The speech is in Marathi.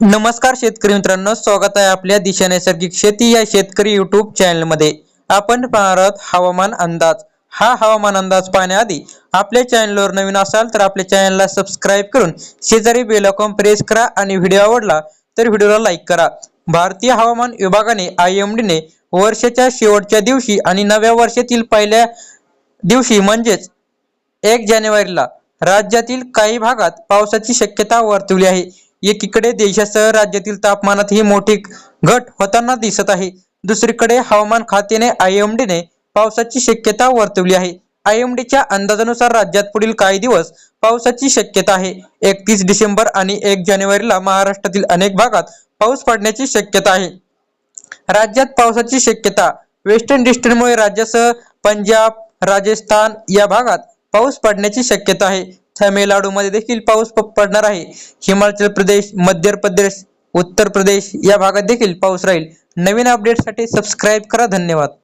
नमस्कार शेतकरी मित्रांनो स्वागत आहे आपल्या दिशा नैसर्गिक शेती या शेतकरी युट्यूब चॅनलमध्ये आपण पाहणार आहोत हवामान अंदाज. हा हवामान अंदाज पाहण्याआधी आपल्या चॅनलवर नवीन असाल तर आपल्या चॅनलला सबस्क्राईब करून शेजारी बेलकॉम प्रेस करा आणि व्हिडिओ आवडला तर व्हिडिओला लाईक करा. भारतीय हवामान विभागाने आय एम डीने वर्षाच्या शेवटच्या दिवशी आणि नव्या वर्षातील पहिल्या दिवशी म्हणजेच एक जानेवारीला राज्यातील काही भागात पावसाची शक्यता वर्तवली आहे. एकीकडे देशासह राज्यातील तापमानातही मोठी घट होताना दिसत आहे. दुसरीकडे हवामान खात्याने आय एम डीने पावसाची शक्यता वर्तवली आहे. आय एम डीच्या अंदाजानुसार राज्यात पुढील काही दिवस पावसाची शक्यता आहे. एकतीस डिसेंबर आणि एक जानेवारीला महाराष्ट्रातील अनेक भागात पाऊस पडण्याची शक्यता आहे. राज्यात पावसाची शक्यता वेस्टर्न डिस्टर्बमुळे राज्यासह पंजाब राजस्थान या भागात पाऊस पडण्याची शक्यता आहे. तमिळनाडूमध्ये देखील पाऊस प- पडणार आहे. हिमाचल प्रदेश मध्य प्रदेश उत्तर प्रदेश या भागात देखील पाऊस राहील. नवीन अपडेटसाठी सबस्क्राईब करा. धन्यवाद.